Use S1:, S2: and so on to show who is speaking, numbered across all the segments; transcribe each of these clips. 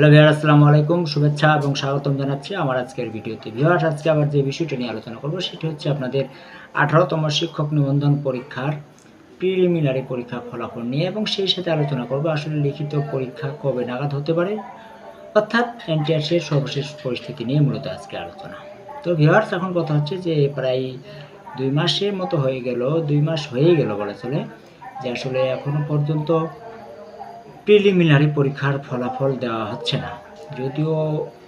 S1: Hello viewer আসসালামু আলাইকুম, শুভেচ্ছা এবং স্বাগতম জানাচ্ছি আমার আজকের ভিডিওতে। ভিউয়ার আজকে আবার যে বিষয়টা নিয়ে আলোচনা করব, সেটি হচ্ছে আপনাদের আঠারোতম শিক্ষক নিবন্ধন পরীক্ষার প্রিলিমিনারি পরীক্ষা ফলাফল নিয়ে এবং সেই সাথে আলোচনা করব, আসলে লিখিত পরীক্ষা কবে নাগাদ হতে পারে? অর্থাৎ এনটিআরসির সর্বশেষ পরিস্থিতি নিয়ে মূলত আজকে আলোচনা। তো ভিউয়ার্স এখন কথা হচ্ছে যে প্রায় দুই মাসের মতো হয়ে গেল, দুই মাস হয়ে গেল বলা চলে, যে আসলে এখনও পর্যন্ত প্রিলিমিনারি পরীক্ষার ফলাফল দেওয়া হচ্ছে না। যদিও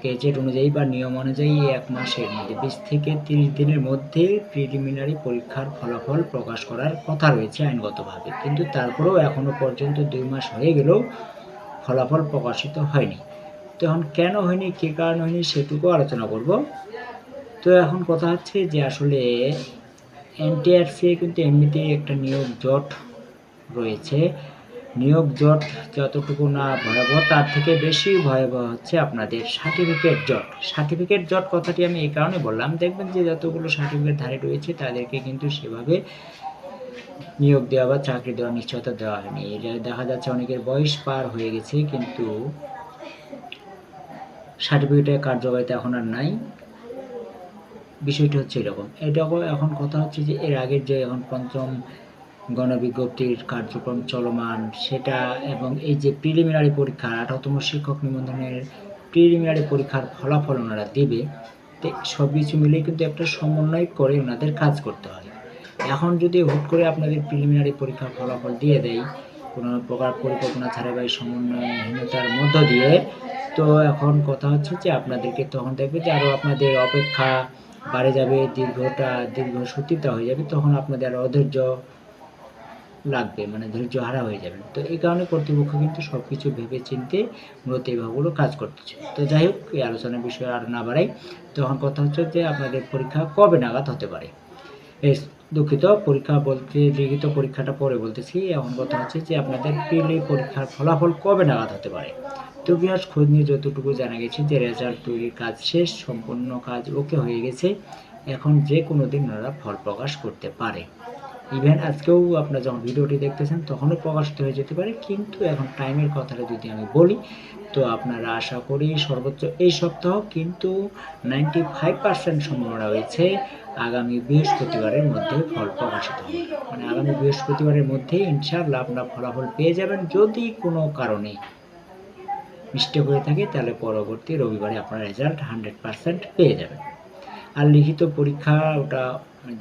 S1: গেজেট অনুযায়ী বা নিয়ম অনুযায়ী এক মাসের মধ্যে, বিশ থেকে তিরিশ দিনের মধ্যে প্রিলিমিনারি পরীক্ষার ফলাফল প্রকাশ করার কথা রয়েছে আইনগতভাবে। কিন্তু তারপরেও এখনও পর্যন্ত দুই মাস হয়ে গেলেও ফলাফল প্রকাশিত হয়নি। তো এখন কেন হয়নি, কী কারণ হয়নি সেটুকু আলোচনা করব। তো এখন কথা হচ্ছে যে আসলে এনটিআরসি কিন্তু এমনিতেই একটা নিয়োগ জট রয়েছে। নিয়োগ জট যতটুকু না ভয়াবহ, তার থেকে বেশি ভয়াবহ হচ্ছে আপনাদের সার্টিফিকেট জট। সার্টিফিকেট জট কথাটি আমি এই কারণে বললাম, দেখবেন যে যতগুলো সার্টিফিকেট ধারে রয়েছে, তাদেরকে কিন্তু সেভাবে নিয়োগ দেওয়া বা চাকরি দেওয়ার নিশ্চয়তা দেওয়া হয়নি। এটা দেখা যাচ্ছে অনেকের বয়স পার হয়ে গেছে, কিন্তু সার্টিফিকেটের কার্যকারিতা এখন আর নাই। বিষয়টি হচ্ছে এরকম। এটাও এখন কথা হচ্ছে যে এর আগের যে এখন পঞ্চম গণবিজ্ঞপ্তির কার্যক্রম চলমান। সেটা এবং এই যে প্রিলিমিনারি পরীক্ষা আঠারোতম শিক্ষক নিবন্ধনের প্রিলিমিনারি পরীক্ষার ফলাফল ওনারা দেবে, তো সব কিছু মিলে কিন্তু একটা সমন্বয় করে ওনাদের কাজ করতে হয়। এখন যদি হুট করে আপনাদের প্রিলিমিনারি পরীক্ষার ফলাফল দিয়ে দেয় কোনো প্রকার পরিকল্পনা ছাড়া বা এই সমন্বয়হীনতার মধ্য দিয়ে, তো এখন কথা হচ্ছে যে আপনাদেরকে তখন দেখবে যে আরও আপনাদের অপেক্ষা বাড়ে যাবে, দীর্ঘটা, দীর্ঘ সতীতা হয়ে যাবে, তখন আপনাদের অধৈর্য লাগবে মানে ধৈর্য হারা হয়ে যাবেন তো এই কারণে কর্তৃপক্ষ কিন্তু সব কিছু ভেবে চিনতে মূলত এইভাবেগুলো কাজ করতেছে। তো যাই হোক, এই আলোচনার বিষয়ে আর না বাড়াই, তখন কথা হচ্ছে যে আপনাদের পরীক্ষা কবে নাগাদ হতে পারে? দুঃখিত, পরীক্ষা বলতে, লিখিত পরীক্ষাটা পরে বলতেছি, এখন কথা হচ্ছে যে আপনাদের প্রিলি পরীক্ষার ফলাফল কবে নাগাদ হতে পারে? তো বিহাস, খোঁজ নিয়ে যতটুকু জানা গেছে যে রেজাল্ট তৈরির কাজ শেষ, সম্পূর্ণ কাজ ওকে হয়ে গেছে। এখন যে কোনো দিন ওনারা ফল প্রকাশ করতে পারে। ইভেন আজকেও আপনারা যখন ভিডিওটি দেখতেছেন, তখনও প্রকাশিত হয়ে যেতে পারে, কিন্তু এখন টাইমের কথাটা যদি আমি বলি, তো আপনারা আশা করি সর্বোচ্চ এই সপ্তাহ কিন্তু নাইনটি ফাইভ পার্সেন্ট সম্ভাবনা রয়েছে আগামী বৃহস্পতিবারের মধ্যে ফল প্রকাশিত হবে। মানে আগামী বৃহস্পতিবারের মধ্যে ইনশাআল্লাহ আপনারা ফলাফল পেয়ে যাবেন যদি কোনো কারণে মিস্টেক হয়ে থাকে, তাহলে পরবর্তী রবিবারে আপনার রেজাল্ট হান্ড্রেড পার্সেন্ট পেয়ে যাবেন। আর লিখিত পরীক্ষা ওটা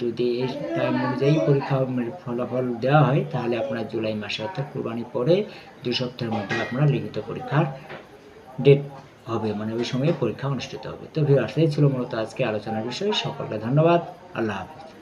S1: যদি এই টাইম অনুযায়ী পরীক্ষা ফলাফল দেওয়া হয়, তাহলে আপনার জুলাই মাসে অর্থাৎ কোরবানির পরে দুই সপ্তাহের মধ্যে আপনার লিখিত পরীক্ষার ডেট হবে মানে ওই সময়ে পরীক্ষা অনুষ্ঠিত হবে। তো ভিউ এই ছিল মূলত আজকে আলোচনার বিষয়। সকলকে ধন্যবাদ। আল্লাহ হাফিজ।